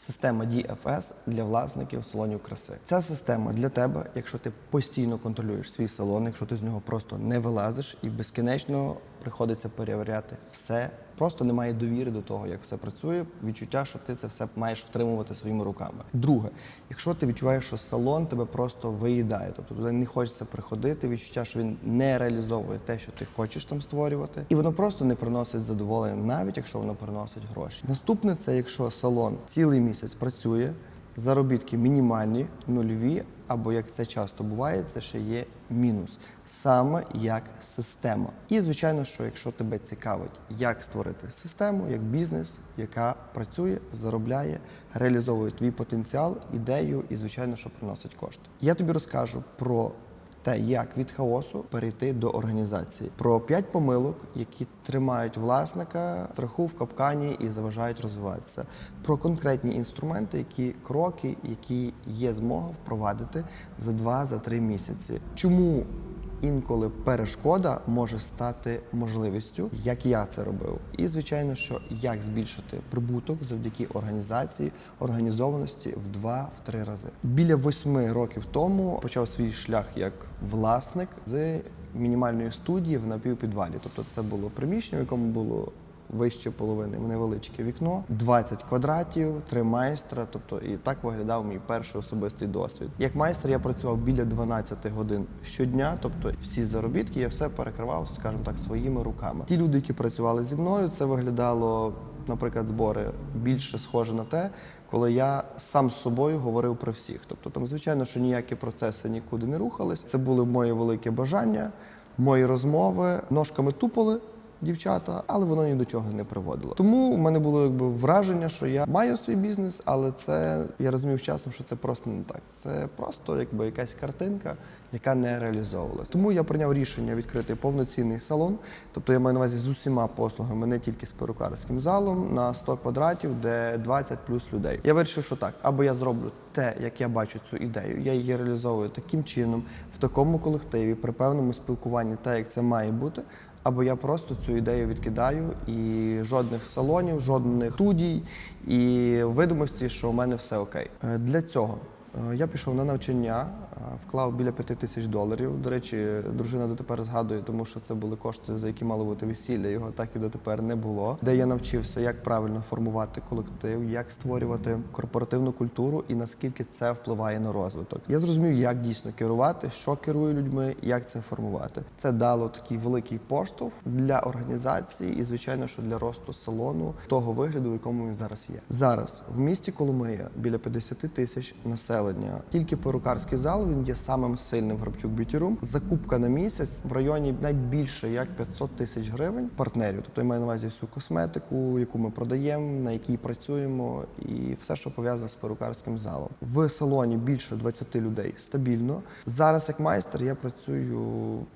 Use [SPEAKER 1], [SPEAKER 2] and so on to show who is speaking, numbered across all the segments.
[SPEAKER 1] Система DFS для власників салонів краси. Ця система для тебе, якщо ти постійно контролюєш свій салон, якщо ти з нього просто не вилазиш і безкінечно приходиться перевіряти все. Просто немає довіри до того, як все працює. Відчуття, що ти це все маєш втримувати своїми руками. Друге, якщо ти відчуваєш, що салон тебе просто виїдає, тобто туди не хочеться приходити, відчуття, що він не реалізовує те, що ти хочеш там створювати, і воно просто не приносить задоволення, навіть якщо воно приносить гроші. Наступне це якщо салон цілий місяць працює, заробітки мінімальні, нульові, або як це часто буває, це ще є мінус, саме як система. І звичайно, що якщо тебе цікавить, як створити систему, як бізнес, яка працює, заробляє, реалізовує твій потенціал, ідею і, звичайно, що приносить кошти. Я тобі розкажу про те, як від хаосу перейти до організації, про п'ять помилок, які тримають власника страху в капкані і заважають розвиватися, про конкретні інструменти, які кроки, які є змога впровадити за два за три місяці. Чому інколи перешкода може стати можливістю, як я це робив, і звичайно, що як збільшити прибуток завдяки організації, організованості в два-три рази. Біля восьми років тому почав свій шлях як власник з мінімальної студії в напівпідвалі. Тобто, це було приміщення, в якому було вище половини невеличке вікно, 20 квадратів, три майстра. Тобто, і так виглядав мій перший особистий досвід. Як майстер я працював біля 12 годин щодня, тобто всі заробітки я все перекривав, скажімо так, своїми руками. Ті люди, які працювали зі мною, це виглядало. Наприклад, збори більше схоже на те, коли я сам з собою говорив про всіх. Тобто, там, звичайно, що ніякі процеси нікуди не рухались. Це були мої велике бажання, мої розмови, ножками тупали дівчата, але воно ні до чого не приводило. Тому в мене було якби враження, що я маю свій бізнес, але це я розумів часом, що це просто не так. Це просто якби якась картинка, яка не реалізовувалася. Тому я прийняв рішення відкрити повноцінний салон. Тобто я маю на увазі з усіма послугами, не тільки з перукарським залом на 100 квадратів, де 20 плюс людей. Я вирішив, що так, або я зроблю те, як я бачу цю ідею, я її реалізовую таким чином, в такому колективі, при певному спілкуванні, так як це має бути. Або я просто цю ідею відкидаю і жодних салонів, жодних студій і видимості, що у мене все окей. Е, Для цього я пішов на навчання, е, вклав біля п'яти тисяч доларів. До речі, дружина дотепер згадує, тому що це були кошти, за які мало бути весілля. Його так і дотепер не було. Де я навчився, як правильно формувати колектив, як створювати корпоративну культуру і наскільки це впливає на розвиток. Я зрозумів, як дійсно керувати, що керує людьми, як це формувати. Це дало такий великий поштовх для організації і, звичайно, що для росту салону того вигляду, в якому він зараз є. Зараз в місті Коломия біля 50 тисяч населення. Тільки перукарський зал він є самим сильним Грабчук Beauty Закупка на місяць в районі навіть як 500 тисяч гривень партнерів. Тобто я маю на увазі всю косметику, яку ми продаємо, на якій працюємо, і все, що пов'язане з перукарським залом. В салоні більше 20 людей стабільно. Зараз як майстер я працюю.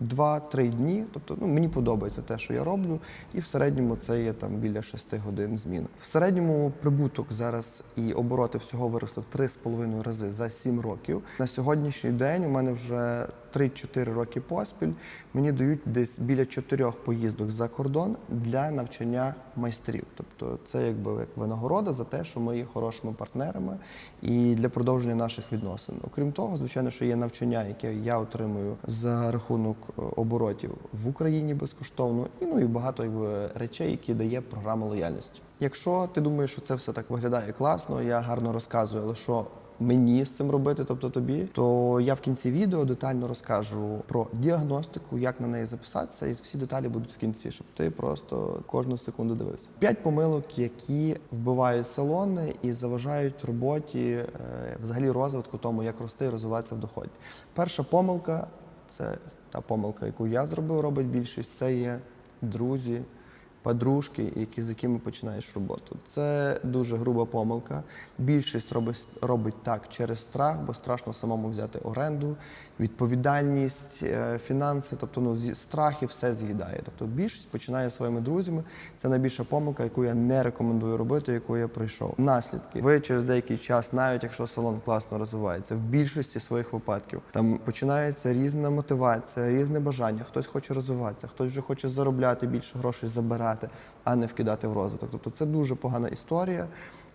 [SPEAKER 1] Два-три дні, тобто ну мені подобається те, що я роблю, і в середньому це є там біля 6 годин змін. В середньому прибуток зараз і обороти всього виросли в 3,5 рази за 7 років. На сьогоднішній день у мене вже 3-4 роки поспіль мені дають десь біля 4 поїздок за кордон для навчання майстрів. Тобто це якби як винагорода за те, що ми є хорошими партнерами і для продовження наших відносин. Окрім того, звичайно, що є навчання, яке я отримую за рахунок е, оборотів в Україні безкоштовно, і ну і багато якби речей, які дає програма лояльності. Якщо ти думаєш, що це все так виглядає класно, я гарно розказую, але що мені з цим робити, тобто тобі, то я в кінці відео детально розкажу про діагностику, як на неї записатися, і всі деталі будуть в кінці, щоб ти просто кожну секунду дивився. П'ять помилок, які вбивають салони і заважають роботі, е, взагалі розвитку тому, як рости і розвиватися в доході. Перша помилка це та помилка, яку я зробив, робить більшість. Це є друзі, подружки, які, з якими починаєш роботу. Це дуже груба помилка. Більшість робить, робить так через страх, бо страшно самому взяти оренду, відповідальність, е, фінанси, тобто ну, страх і все з'їдає. Тобто більшість починає своїми друзями. Це найбільша помилка, яку я не рекомендую робити, яку я пройшов. Наслідки. Ви через деякий час, навіть якщо салон класно розвивається, в більшості своїх випадків там починається різна мотивація, різне бажання. Хтось хоче розвиватися, хтось вже хоче заробляти більше грошей, забирати, а не вкидати в розвиток. Тобто це дуже погана історія.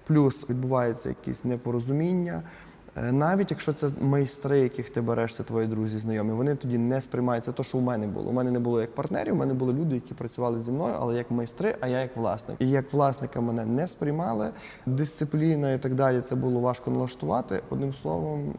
[SPEAKER 1] плюс відбувається якісь непорозуміння. Е, Навіть якщо це майстри, яких ти береш, це твої друзі, знайомі, вони тоді не сприймають це те, що у мене було. У мене не було як партнерів, у мене були люди, які працювали зі мною, але як майстри, а я як власник. І як власника мене не сприймали. Дисципліна і так далі це було важко налаштувати. Одним словом,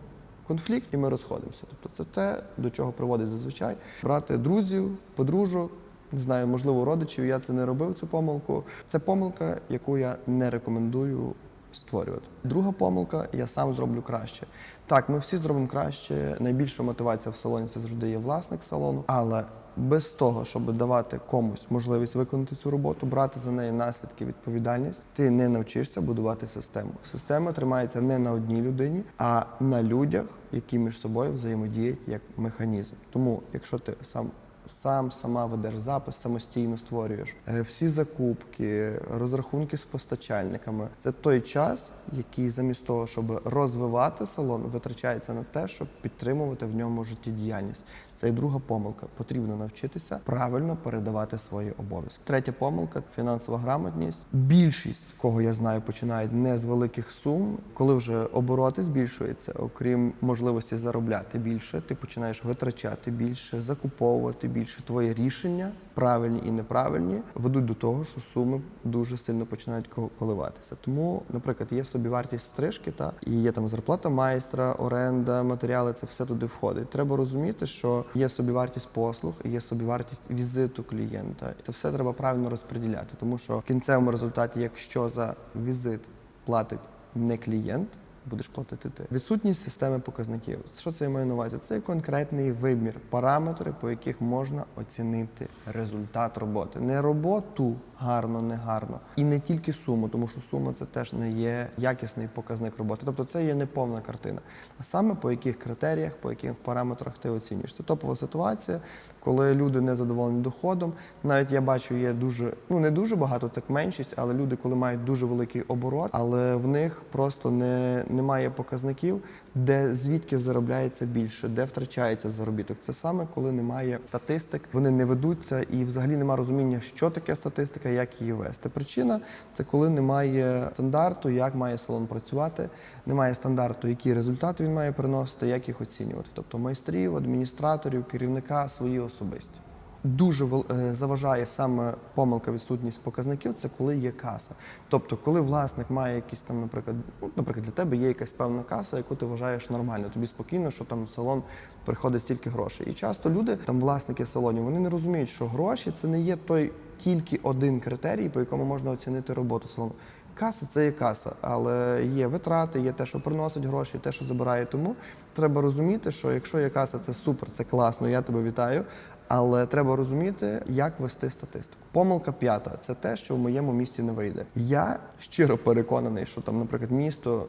[SPEAKER 1] конфлікт, і ми розходимося. Тобто, це те, до чого приводить зазвичай брати друзів, подружок. Не знаю, можливо, родичів. Я це не робив цю помилку. Це помилка, яку я не рекомендую створювати. Друга помилка я сам зроблю краще. Так, ми всі зробимо краще. Найбільша мотивація в салоні це завжди є власник салону, але без того, щоб давати комусь можливість виконати цю роботу, брати за неї наслідки, відповідальність, ти не навчишся будувати систему. Система тримається не на одній людині, а на людях, які між собою взаємодіють як механізм. Тому, якщо ти сам сам сама ведеш запис, самостійно створюєш Е, всі закупки, розрахунки з постачальниками. Це той час, який замість того, щоб розвивати салон, витрачається на те, щоб підтримувати в ньому життєдіяльність. Це і друга помилка. Потрібно навчитися правильно передавати свої обов'язки. Третя помилка фінансова грамотність. Більшість, кого я знаю, починають не з великих сум. Коли вже обороти збільшуються, окрім можливості заробляти більше, ти починаєш витрачати більше, закуповувати більше. Твої рішення, правильні і неправильні, ведуть до того, що суми дуже сильно починають ко- коливатися. Тому, наприклад, є собівартість стрижки, та і є там зарплата майстра, оренда, матеріали. Це все туди входить. Треба розуміти, що є собівартість послуг, є собівартість візиту клієнта. Це все треба правильно розподіляти, тому що в кінцевому результаті, якщо за візит платить не клієнт. Будеш платити ти. Відсутність системи показників. Що це я маю на увазі? Це конкретний вимір, параметри, по яких можна оцінити результат роботи. Не роботу гарно, не гарно. І не тільки суму, тому що сума це теж не є якісний показник роботи. Тобто це є неповна картина. А саме по яких критеріях, по яких параметрах ти оцінюєш. Це топова ситуація, коли люди не задоволені доходом. Навіть я бачу, є дуже, ну не дуже багато, так меншість, але люди, коли мають дуже великий оборот, але в них просто не, немає показників, де звідки заробляється більше, де втрачається заробіток. Це саме коли немає статистик, вони не ведуться і взагалі немає розуміння, що таке статистика, як її вести. Причина це коли немає стандарту, як має салон працювати, немає стандарту, які результати він має приносити, як їх оцінювати. Тобто майстрів, адміністраторів, керівника свої особисті. Дуже е, заважає саме помилка відсутність показників, це коли є каса. Тобто, коли власник має якісь там, наприклад, ну, наприклад, для тебе є якась певна каса, яку ти вважаєш нормально. Тобі спокійно, що там в салон приходить стільки грошей. І часто люди, там власники салонів, вони не розуміють, що гроші це не є той тільки один критерій, по якому можна оцінити роботу салону. Каса це є каса, але є витрати, є те, що приносить гроші, те, що забирає. Тому треба розуміти, що якщо є каса, це супер, це класно, я тебе вітаю. Але треба розуміти, як вести статистику. Помилка п'ята це те, що в моєму місті не вийде. Я щиро переконаний, що там, наприклад, місто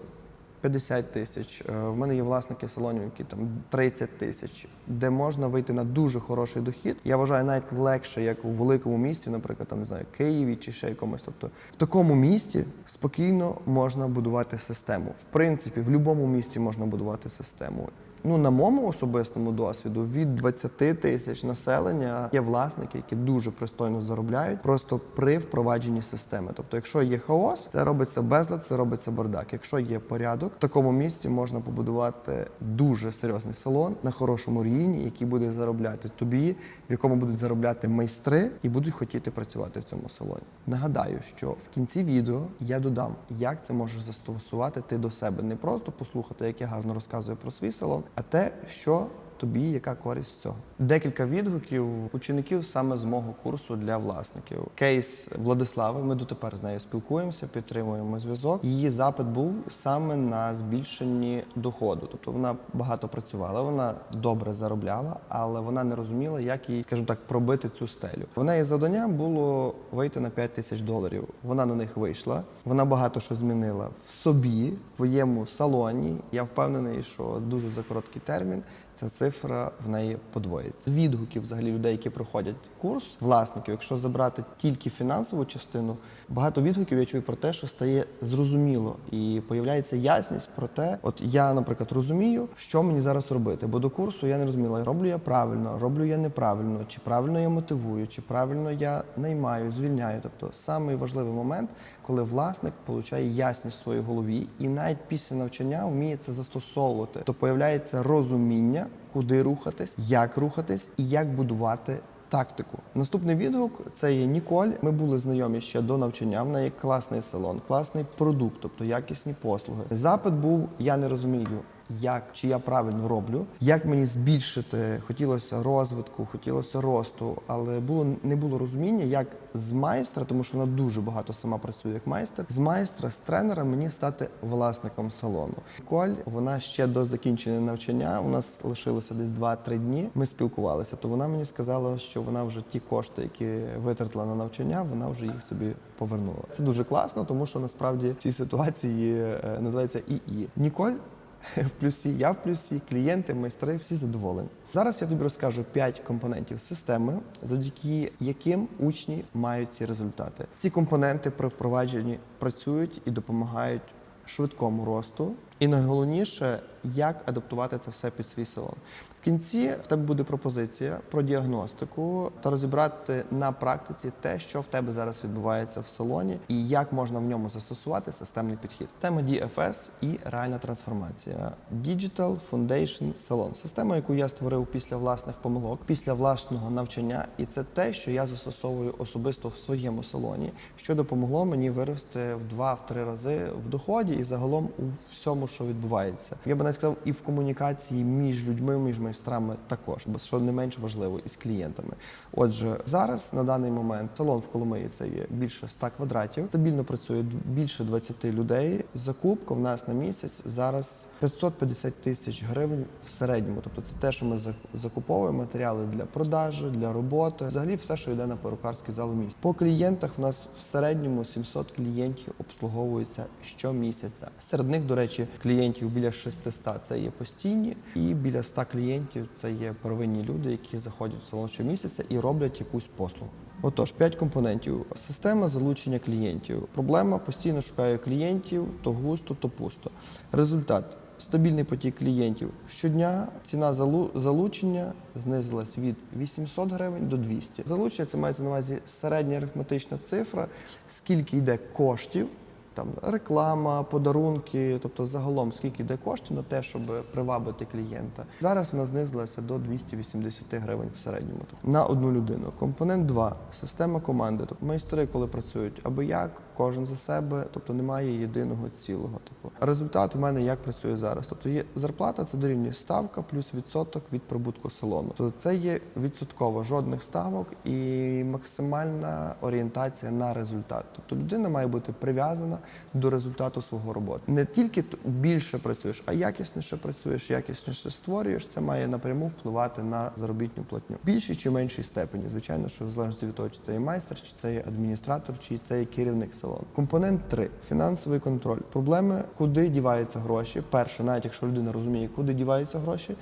[SPEAKER 1] 50 тисяч. е, В мене є власники салонів, які там 30 тисяч, де можна вийти на дуже хороший дохід. Я вважаю навіть легше, як у великому місті, наприклад, там не знаю, Києві чи ще якомусь. Тобто в такому місті спокійно можна будувати систему. В принципі, в будь-якому місті можна будувати систему. Ну, на моєму особистому досвіду від 20 тисяч населення є власники, які дуже пристойно заробляють просто при впровадженні системи. Тобто, якщо є хаос, це робиться безлад, це робиться бардак. Якщо є порядок, в такому місці можна побудувати дуже серйозний салон на хорошому рівні, який буде заробляти тобі, в якому будуть заробляти майстри і будуть хотіти працювати в цьому салоні. Нагадаю, що в кінці відео я додам, як це можеш застосувати ти до себе, не просто послухати, як я гарно розказую про свій салон, а те, що тобі яка користь з цього. Декілька відгуків учеників саме з мого курсу для власників. Кейс Владислави. Ми дотепер з нею спілкуємося, підтримуємо зв'язок. Її запит був саме на збільшенні доходу. Тобто вона багато працювала, вона добре заробляла, але вона не розуміла, як їй, скажімо так, пробити цю стелю. В неї завдання було вийти на 5 тисяч доларів. Вона на них вийшла. Вона багато що змінила в собі, в своєму салоні. Я впевнений, що дуже за короткий термін ця цифра в неї подвоїться. Відгуки взагалі людей, які проходять курс, власників, якщо забрати тільки фінансову частину, багато відгуків я чую про те, що стає зрозуміло і появляється ясність про те, от я, наприклад, розумію, що мені зараз робити, бо до курсу я не розуміла, роблю я правильно, роблю я неправильно, чи правильно я мотивую, чи правильно я наймаю, звільняю. Тобто самий важливий момент, коли власник отримує ясність в своїй голові, і навіть після навчання вміє це застосовувати, то появляється розуміння, куди рухатись, як рухатись і як будувати. Тактику. Наступний відгук це є Ніколь. Ми були знайомі ще до навчання. В неї класний салон, класний продукт, тобто якісні послуги. Запит був: я не розумію, як чи я правильно роблю, як мені збільшити. Хотілося розвитку, хотілося росту, але було не було розуміння, як з майстра, тому що вона дуже багато сама працює як майстер. З майстра, з тренера мені стати власником салону. Коль вона ще до закінчення навчання. У нас лишилося десь 2-3 дні. Ми спілкувалися. То вона мені сказала, що вона вже ті кошти, які витратила на навчання, вона вже їх собі повернула. Це дуже класно, тому що насправді в цій ситуації е, називається ІІ. Ніколь в плюсі, я в плюсі, клієнти, майстри, всі задоволені. Зараз я тобі розкажу 5 компонентів системи, завдяки яким учні мають ці результати. Ці компоненти при впровадженні працюють і допомагають швидкому росту. І найголовніше, як адаптувати це все під свій салон. В кінці в тебе буде пропозиція про діагностику та розібрати на практиці те, що в тебе зараз відбувається в салоні, і як можна в ньому застосувати системний підхід. Тема DFS і реальна трансформація. Digital Foundation Salon. Система, яку я створив після власних помилок, після власного навчання, і це те, що я застосовую особисто в своєму салоні, що допомогло мені вирости в два-три рази в доході і загалом у всьому, що відбувається. Я би навіть сказав, і в комунікації між людьми, між майстрами також, бо що не менш важливо, і з клієнтами. Отже, зараз на даний момент салон в Коломиї це є більше 100 квадратів. Стабільно працює більше 20 людей. Закупка в нас на місяць зараз 550 тисяч гривень в середньому. Тобто це те, що ми закуповуємо матеріали для продажі, для роботи. Взагалі, все, що йде на перукарський зал у місті. По клієнтах в нас в середньому 700 клієнтів обслуговуються щомісяця. Серед них, до речі, клієнтів біля 600 – це є постійні, і біля 100 клієнтів це є первинні люди, які заходять в салон щомісяця і роблять якусь послугу. Отож, п'ять компонентів. Система залучення клієнтів. Проблема постійно шукає клієнтів то густо, то пусто. Результат. Стабільний потік клієнтів. Щодня ціна залу- залучення знизилась від 800 гривень до 200. Залучення це мається на увазі середня арифметична цифра, скільки йде коштів там реклама, подарунки, тобто загалом скільки йде коштів на те, щоб привабити клієнта. Зараз вона знизилася до 280 гривень в середньому на одну людину. Компонент 2 – система команди. Тобто майстри, коли працюють аби як, кожен за себе, тобто немає єдиного цілого. Тобто результат в мене як працює зараз. Тобто є зарплата, це дорівнює ставка плюс відсоток від прибутку салону. Тобто це є відсотково жодних ставок і максимальна орієнтація на результат. Тобто людина має бути прив'язана до результату свого роботи. Не тільки більше працюєш, а якісніше працюєш, якісніше створюєш. Це має напряму впливати на заробітну платню. Більшій чи меншій степені. Звичайно, що в залежності від того, чи це є майстер, чи це є адміністратор, чи це є керівник салону. Компонент 3. фінансовий контроль. Проблеми, куди діваються гроші. Перше, навіть якщо людина розуміє, куди діваються гроші,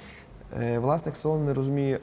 [SPEAKER 1] е, власник салону не розуміє.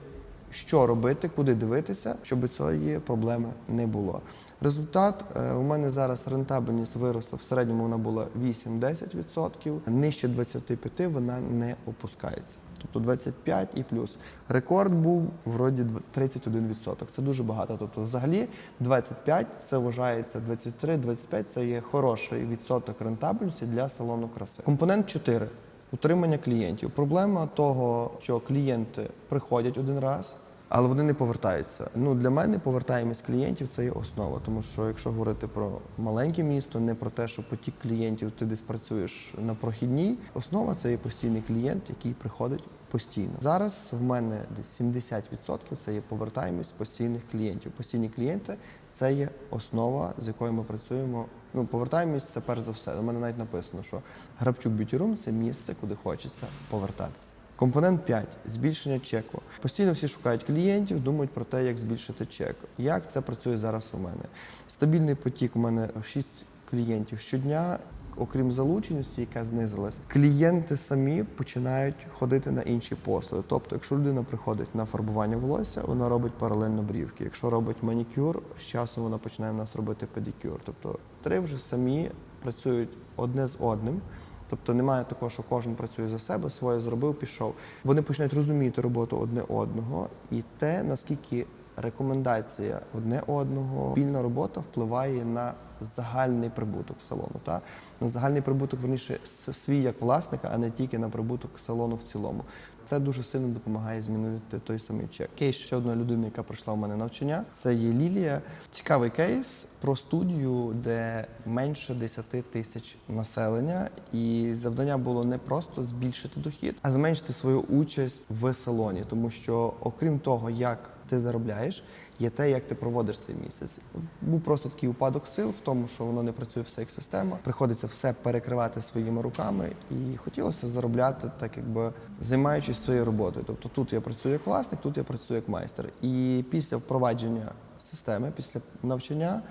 [SPEAKER 1] Що робити, куди дивитися, щоб цієї проблеми не було. Результат е, у мене зараз рентабельність виросла в середньому вона була 8-10%, нижче 25% вона не опускається. Тобто 25 і плюс. Рекорд був вроді 31%. Це дуже багато. Тобто, взагалі 25 це вважається 23-25 це є хороший відсоток рентабельності для салону краси. Компонент 4. Утримання клієнтів. Проблема того, що клієнти приходять один раз, але вони не повертаються. Ну для мене повертаємість клієнтів це є основа, тому що якщо говорити про маленьке місто, не про те, що потік клієнтів ти десь працюєш на прохідній, основа це є постійний клієнт, який приходить постійно. Зараз в мене десь 70% це є повертаємість постійних клієнтів. Постійні клієнти це є основа, з якою ми працюємо. Ну, повертаємість це перш за все. У мене навіть написано, що Грабчук Room – це місце, куди хочеться повертатися. Компонент 5. збільшення чеку. Постійно всі шукають клієнтів, думають про те, як збільшити чек. Як це працює зараз у мене? Стабільний потік у мене 6 клієнтів щодня. окрім залученості, яка знизилась, клієнти самі починають ходити на інші послуги. Тобто, якщо людина приходить на фарбування волосся, вона робить паралельно брівки. Якщо робить манікюр, з часом вона починає в нас робити педикюр. Тобто три вже самі працюють одне з одним. Тобто немає такого, що кожен працює за себе, своє зробив, пішов. Вони починають розуміти роботу одне одного і те, наскільки рекомендація одне одного, спільна робота впливає на загальний прибуток салону. Та? На загальний прибуток верніше свій як власника, а не тільки на прибуток салону в цілому. Це дуже сильно допомагає змінити той самий чек. Кейс ще одної людини, яка пройшла у мене навчання. Це є Лілія. Цікавий кейс про студію, де менше 10 тисяч населення, і завдання було не просто збільшити дохід, а зменшити свою участь в салоні, тому що окрім того, як ти заробляєш, є те, як ти проводиш цей місяць. Був просто такий упадок сил в тому, що воно не працює все як система. Приходиться все перекривати своїми руками, і хотілося заробляти, так якби займаючись своєю роботою. Тобто тут я працюю як власник, тут я працюю як майстер. І після впровадження системи, після навчання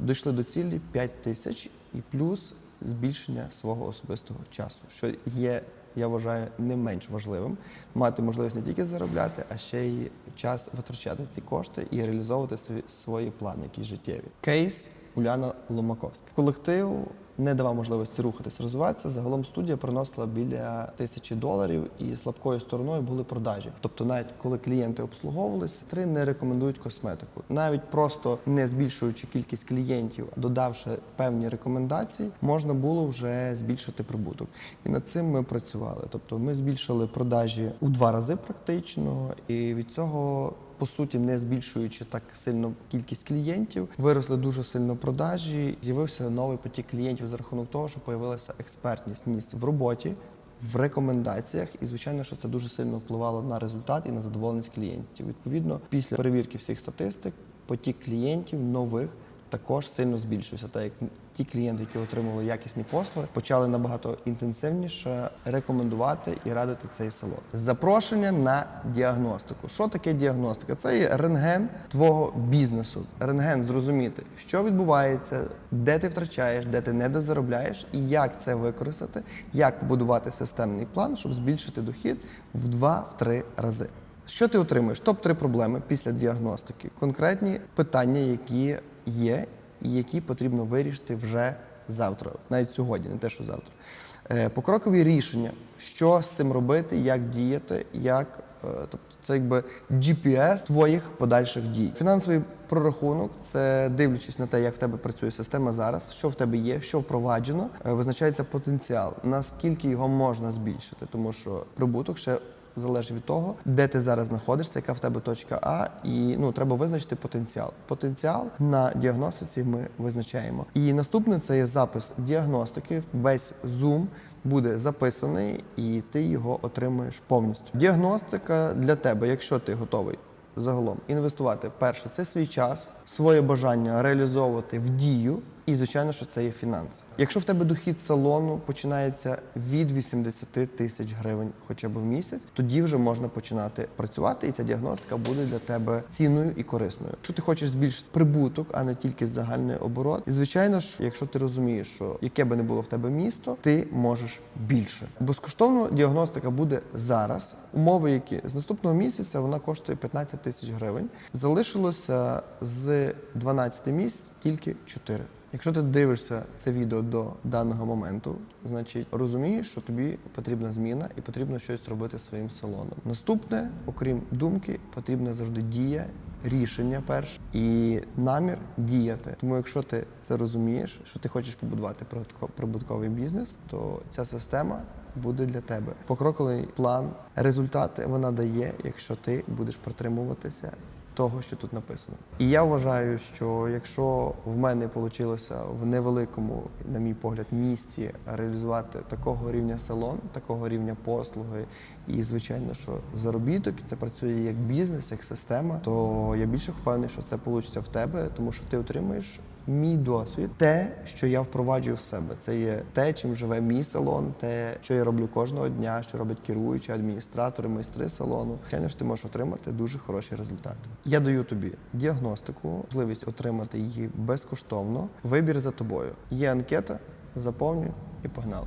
[SPEAKER 1] дійшли до цілі 5 тисяч і плюс збільшення свого особистого часу, що є я вважаю не менш важливим мати можливість не тільки заробляти, а ще й час витрачати ці кошти і реалізовувати свої, плани, якісь життєві. Кейс Уляна Ломаковська. Колектив не давав можливості рухатись, розвиватися. Загалом студія приносила біля тисячі доларів, і слабкою стороною були продажі. Тобто, навіть коли клієнти обслуговувалися, три не рекомендують косметику. Навіть просто не збільшуючи кількість клієнтів, додавши певні рекомендації, можна було вже збільшити прибуток. І над цим ми працювали. Тобто, ми збільшили продажі у два рази практично, і від цього по суті, не збільшуючи так сильно кількість клієнтів, виросли дуже сильно продажі. З'явився новий потік клієнтів за рахунок того, що появилася експертність в роботі. В рекомендаціях, і звичайно, що це дуже сильно впливало на результат і на задоволеність клієнтів. Відповідно, після перевірки всіх статистик, потік клієнтів нових також сильно збільшився. Так як ті клієнти, які отримували якісні послуги, почали набагато інтенсивніше рекомендувати і радити цей салон. Запрошення на діагностику. Що таке діагностика? Це є рентген твого бізнесу. Рентген зрозуміти, що відбувається, де ти втрачаєш, де ти недозаробляєш, і як це використати, як побудувати системний план, щоб збільшити дохід в 2-3 рази. Що ти отримуєш? Топ-3 проблеми після діагностики. Конкретні питання, які є, і які потрібно вирішити вже завтра, навіть сьогодні, не те, що завтра. Е, Покрокові рішення, що з цим робити, як діяти, як е, тобто це якби GPS твоїх подальших дій. Фінансовий прорахунок це дивлячись на те, як в тебе працює система зараз, що в тебе є, що впроваджено, е, визначається потенціал, наскільки його можна збільшити, тому що прибуток ще залежить від того, де ти зараз знаходишся, яка в тебе точка А, і ну треба визначити потенціал. Потенціал на діагностиці ми визначаємо. І наступне це є запис діагностики. Весь зум буде записаний, і ти його отримуєш повністю. Діагностика для тебе, якщо ти готовий. Загалом інвестувати перше це свій час, своє бажання реалізовувати в дію, і звичайно, що це є фінанси. Якщо в тебе дохід салону починається від 80 тисяч гривень, хоча б в місяць, тоді вже можна починати працювати, і ця діагностика буде для тебе цінною і корисною. Якщо ти хочеш збільшити прибуток, а не тільки загальний оборот, і звичайно ж, якщо ти розумієш, що яке би не було в тебе місто, ти можеш більше. Безкоштовно діагностика буде зараз. Умови, які з наступного місяця вона коштує 15 тисяч гривень. Залишилося з 12 місць тільки 4. Якщо ти дивишся це відео до даного моменту, значить розумієш, що тобі потрібна зміна і потрібно щось робити своїм салоном. Наступне, окрім думки, потрібна завжди дія, рішення перше і намір діяти. Тому, якщо ти це розумієш, що ти хочеш побудувати прибутко- прибутковий бізнес, то ця система буде для тебе. Покроковий план, результати вона дає, якщо ти будеш притримуватися того, що тут написано. І я вважаю, що якщо в мене вийшло в невеликому, на мій погляд, місті реалізувати такого рівня салон, такого рівня послуги, і звичайно, що заробіток це працює як бізнес, як система, то я більше впевнений, що це вийде в тебе, тому що ти отримуєш. Мій досвід, те, що я впроваджую в себе, це є те, чим живе мій салон, те, що я роблю кожного дня, що роблять керуючі, адміністратори, майстри салону. Звичайно ж, ти можеш отримати дуже хороші результати. Я даю тобі діагностику, можливість отримати її безкоштовно. Вибір за тобою. Є анкета, заповнюй і погнали.